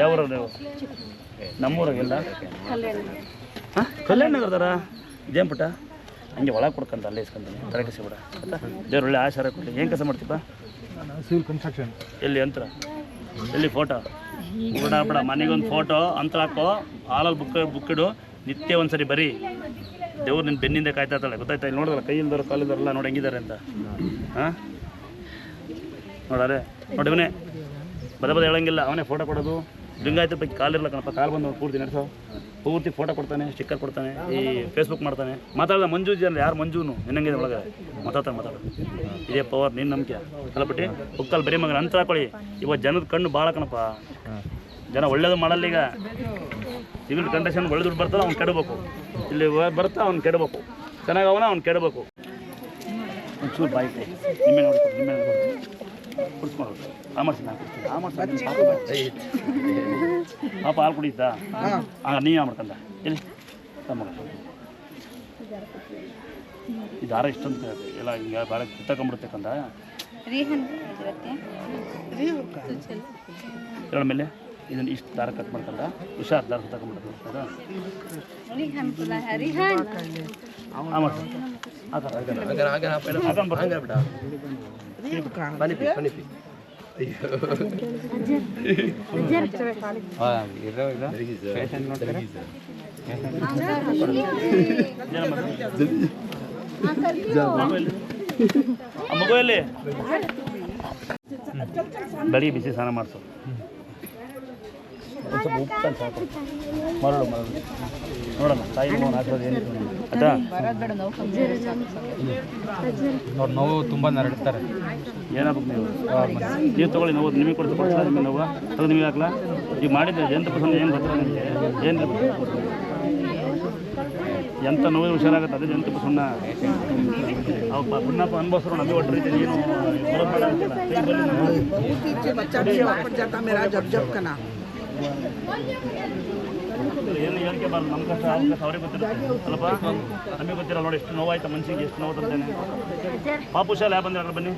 ಯಾವ ಊರವ್ರು ನೀವು ನಮ್ಮೂರಾಗೆಲ್ಲ? ಹಾಂ ಕಲ್ಯಾಣ ನಗರದಾರ ಇದೇನು ಪುಟ್ಟ? ಹಂಗೆ ಒಳಗೆ ಕೊಡ್ಕಂತ ಅಲ್ಲೇ ಇಸ್ಕೊಂತೀನಿ. ತಲೆ ಬಿಡ ಆಯ್ತಾ? ದೇವ್ರು ಒಳ್ಳೆ ಆಶಾರ ಕೊಡಿ. ಏನು ಕೆಲಸ ಮಾಡ್ತೀಪ್ಪ ಸಿವಿಲ್ ಕನ್ಸ್ಟ್ರಕ್ಷನ್. ಎಲ್ಲಿ ಯಂತ್ರ? ಎಲ್ಲಿ ಫೋಟೋ? ಬಿಡ ಬಿಡ ಮನೆಗೊಂದು ಫೋಟೋ ಅಂತರ ಹಾಕೋ ಹಾಲಲ್ಲಿ ಬುಕ್ ಬುಕ್ ಇಡು. ನಿತ್ಯ ಒಂದ್ಸರಿ ಬರೀ. ದೇವ್ರು ನಿನ್ನ ಬೆನ್ನಿಂದ ಕಾಯ್ತಾ ಇರ್ತಾಳೆ. ಗೊತ್ತಾಯ್ತಾ? ಇಲ್ಲಿ ನೋಡಿದ್ರಲ್ಲ ಕೈ ಇಲ್ದವ್ರು ಕಾಲಿಲ್ದವ್ರೆಲ್ಲ ನೋಡಿ ಹೆಂಗಿದ್ದಾರೆ ಅಂತ. ಹಾಂ? ನೋಡಾರೆ? ನೋಡಿ ಇವನೇ. ಬದ ಬದ ಹೇಳಂಗಿಲ್ಲ. ಅವನೇ ಫೋಟೋ ಕೊಡೋದು. ಲಿಂಗಾಯತ ಕಾಲ್ ಕಾಲಿರಲ್ಲ ಕಣಪ್ಪ. ಕಾಲ್ ಬಂದು ಪೂರ್ತಿ ನಡೆಸೋ. ಪೂರ್ತಿ ಫೋಟೋ ಕೊಡ್ತಾನೆ ಸ್ಟಿಕ್ಕರ್ ಕೊಡ್ತಾನೆ, ಈ ಫೇಸ್ಬುಕ್ ಮಾಡ್ತಾನೆ. ಮಾತಾಡೋ ಮಂಜು ಜನ ಯಾರು ಮಂಜುನು? ನಿನ್ನಂಗಿದೆ ಒಳಗೆ. ಮಾತಾಡ್ತಾನೆ ಮಾತಾಡ ಇದೇ ಪವರ್ ನಿನ್ನ ನಂಬಿಕೆ. ಅಲ್ಲ ಬಿಟ್ಟು ಹುಕ್ಕಲ್ಲಿ ಬರೀ ಮಗನ ಅಂತ ಕೊಳಿ ಇವಾಗ ಜನದ ಕಣ್ಣು ಭಾಳ ಕಣಪ್ಪ. ಜನ ಒಳ್ಳೇದು ಮಾಡಲ್ಲ ಈಗ. ಸಿವಿಲ್ ಕಂಡೀಷನ್ ಒಳ್ಳೆ ದುಡ್ಡು ಬರ್ತಾನೆ ಅವ್ನು ಕೆಡಬೇಕು. ಇಲ್ಲಿ ಬರ್ತಾ ಅವ್ನು ಕೆಡಬೇಕು. ಚೆನ್ನಾಗಿ ಅವನ, ಅವ್ನು ಕೆಡಬೇಕು. ಒಂಚೂರು ಬಾಯ್ತು. ನಿಮ್ಮೆ ನಿಮ್ಮೆ ಕುಡಿಸ್ಕೊಂಡು ಆ ಮಾಡ್ತೀನಿ ನಾನು ಕೊಡ್ತೀನಿ ಆ ಮಾಡ್ತೀನಿ ಪಾಪ ಬಾಯ್. ಪಾಪ ಹಾಲು ಕುಡಿತಾ ಹಾಂ ನೀ ಆ ಮಾಡ್ಕಂದ ಎಲ್ಲಿ ತಮ್ಮ ಇದು ದಾರ ಇಷ್ಟೊಂದು ಎಲ್ಲ ಹಿಂಗೆ ಭಾಳ ಕಿತ್ತಕೊಂಬಿಡುತ್ತೆ ಕಂದ ಹೇಳ ಮೇಲೆ ಇದನ್ನು ಇಷ್ಟು ದಾರ ಕಟ್ ಮಾಡ್ಕೊಂಡ ಹುಷಾರು ದಾರ ತಗೊಂಡ್ಬಿಡ್ತಾರೆ ಆ ಮಾಡ್ತೀನಿ ಆ ಥರ ಹಾಕೊಂಡು ಬರ್ತೀನಿ. ಏನ ಮಗು ಎಲ್ಲಿ? ಬೆಳಿಗ್ಗೆ ಬಿಸಿ ಸ್ನಾನ ಮಾಡಿಸು. ಒಂದು ಸ್ವಲ್ಪ ಸಾಕು ಮರಳು ಮರಳು. ನೋಡೋಣ ತಾಯಿ ಮಗನ ಆಶೀರ್ವಾದ ಏನು ಆಯ್ತಾ? ಅವ್ರು ನೋವು ತುಂಬ ನರಡ್ತಾರೆ ಏನಾಗ್ಬೇಕು ನೀವು? ನೀವು ತೊಗೊಳ್ಳಿ ನೋವು ನಿಮಗೆ ಕೊಡ್ತು ಕೊಡ್ತಾರೆ ನಿಮಗೆ ನೋವು? ಅದು ನಿಮಗೆ ಹಾಕ್ಲಾ? ಈಗ ಮಾಡಿದ್ದೆ ಎಂಟು ಪರ್ಸೆಂಟ್ ಏನು ಬರ್ತಾರೆ ನಿಮಗೆ? ಏನು ಎಂಥ ನೋವು ಹುಷಾರಾಗುತ್ತೆ ಅದೇ ಎಂತ ಸುಣ್ಣ ಅವು ಪುಣ್ಣಪ್ಪ ಅನ್ಭವಿಸ್ರು ನಮಗೆ ಒಟ್ಟು ರೀತಿ ಏನು ಏನು ಹೇಳಿಕೆ ಬಾರ್ದು? ನಮ್ಮ ಕಷ್ಟ ಅವ್ರ ಕಷ್ಟ, ಅವ್ರಿಗೆ ಗೊತ್ತಿರುತ್ತೆ. ಅಲ್ಲಪ್ಪ, ನಮಗೆ ಗೊತ್ತಿರಲ್ಲ ನೋಡಿ, ಎಷ್ಟು ನೋವಾಯ್ತು, ಮನ್ಸಿಗೆ ಎಷ್ಟು ನೋವು ತಂದೇನೆ ಪಾಪುಷ ಲ್ಯಾಬ್ ಬಂದಿರಲ್ಲ ಬನ್ನಿ.